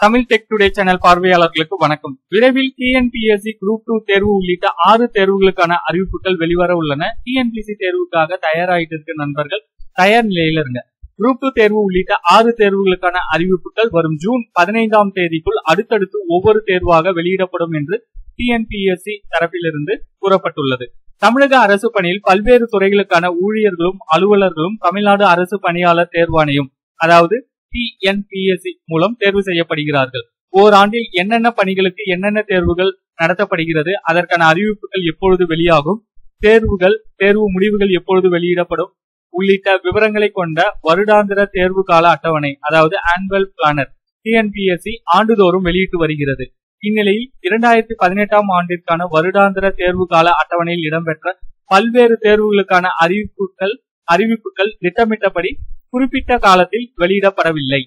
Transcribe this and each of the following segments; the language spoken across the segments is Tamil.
தமிழ் டெக் டுடே சேனல் பார்வையாளர்களுக்கு வணக்கம். விரைவில் டிஎன்பிஎஸ்சி குரூப் டூ தேர்வு உள்ளிட்ட ஆறு தேர்வுகளுக்கான அறிவிப்புகள் வெளிவர உள்ளன. டிஎன்பிஎஸ்சி தேர்வுக்காக தயாராகிட்டு இருக்க நண்பர்கள் தயார் நிலையில இருங்க. குரூப் டூ தேர்வு உள்ளிட்ட ஆறு தேர்வுகளுக்கான அறிவிப்புகள் வரும் ஜூன் பதினைந்தாம் தேதிக்குள் அடுத்தடுத்து ஒவ்வொரு தேர்வாக வெளியிடப்படும் என்று டிஎன்பிஎஸ்சி தரப்பிலிருந்து கூறப்பட்டுள்ளது. தமிழக அரசு பணியில் பல்வேறு துறைகளுக்கான ஊழியர்களும் அலுவலர்களும் தமிழ்நாடு அரசு பணியாளர் தேர்வாணையம் அதாவது டிஎன்பிஎஸ்சி மூலம் தேர்வு செய்யப்படுகிறார்கள். ஓராண்டில் என்னென்ன பணிகளுக்கு என்னென்ன தேர்வுகள் நடத்தப்படுகிறது அதற்கான அறிவிப்புகள் எப்பொழுது வெளியாகும் தேர்வுகள் தேர்வு முடிவுகள் எப்பொழுது வெளியிடப்படும் உள்ளிட்ட விவரங்களை கொண்ட வருடாந்திர தேர்வு கால அட்டவணை அதாவது ஆனுவல் பிளானர் டிஎன்பிஎஸ்சி ஆண்டுதோறும் வெளியிட்டு வருகிறது. இந்நிலையில் இரண்டாயிரத்தி பதினெட்டாம் ஆண்டிற்கான வருடாந்திர தேர்வு கால அட்டவணையில் இடம்பெற்ற பல்வேறு தேர்வுகளுக்கான அறிவிப்புகள் அறிவிப்புகள் திட்டமிட்டபடி குறிப்பிட்ட காலத்தில் வெளியிடப்படவில்லை.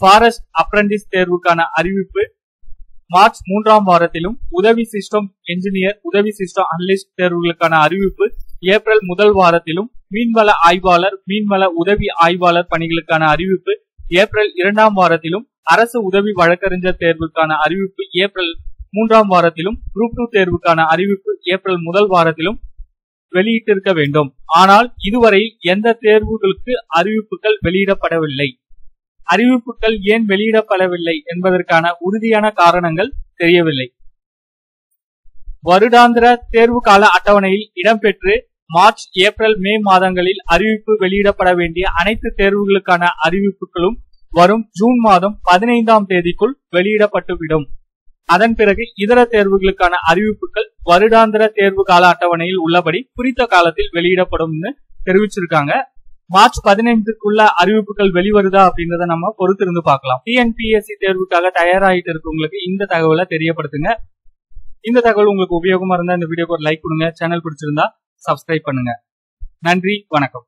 ஃபாரஸ்ட் அப்ரண்டிஸ் தேர்வுக்கான அறிவிப்பு மார்ச் மூன்றாம் வாரத்திலும் உதவி சிஸ்டம் என்ஜினியர் உதவி சிஸ்டம் அனலிஸ்ட் தேர்வுகளுக்கான அறிவிப்பு ஏப்ரல் முதல் வாரத்திலும் மீன்வள ஆய்வாளர் மீன்வள உதவி ஆய்வாளர் பணிகளுக்கான அறிவிப்பு ஏப்ரல் இரண்டாம் வாரத்திலும் அரசு உதவி வழக்கறிஞர் தேர்வுக்கான அறிவிப்பு ஏப்ரல் மூன்றாம் வாரத்திலும் குரூப் டூ தேர்வுக்கான அறிவிப்பு ஏப்ரல் முதல் வாரத்திலும் வெளியிட்டிருக்க வேண்டும். ஆனால் இதுவரை எந்த தேர்வுகளுக்கு அறிவிப்புகள் வெளியிடப்படவில்லை. அறிவிப்புகள் ஏன் வெளியிடப்படவில்லை என்பதற்கான உறுதியான காரணங்கள் தெரியவில்லை. வருடாந்திர தேர்வு கால அட்டவணையில் இடம்பெற்று மார்ச் ஏப்ரல் மே மாதங்களில் அறிவிப்பு வெளியிடப்பட வேண்டிய அனைத்து தேர்வுகளுக்கான அறிவிப்புகளும் வரும் ஜூன் மாதம் பதினைந்தாம் தேதிக்குள் வெளியிடப்பட்டுவிடும். அதன் பிறகு இதர தேர்வுகளுக்கான அறிவிப்புகள் வருடாந்திர தேர்வு கால அட்டவணையில் உள்ளபடி குறித்த காலத்தில் வெளியிடப்படும் தெரிவிச்சிருக்காங்க. மார்ச் பதினைந்துக்குள்ள அறிவிப்புகள் வெளிவருதா அப்படின்றத நம்ம பொறுத்திருந்து பார்க்கலாம். டிஎன்பிஎஸ்சி தேர்வுக்காக தயாராகிட்டு இருக்கவங்களுக்கு இந்த தகவலை தெரியப்படுத்துங்க. இந்த தகவல் உங்களுக்கு உபயோகமா இருந்தா இந்த வீடியோக்கு ஒரு லைக் கொடுங்க. சேனல் பிடிச்சிருந்தா சப்ஸ்கிரைப் பண்ணுங்க. நன்றி வணக்கம்.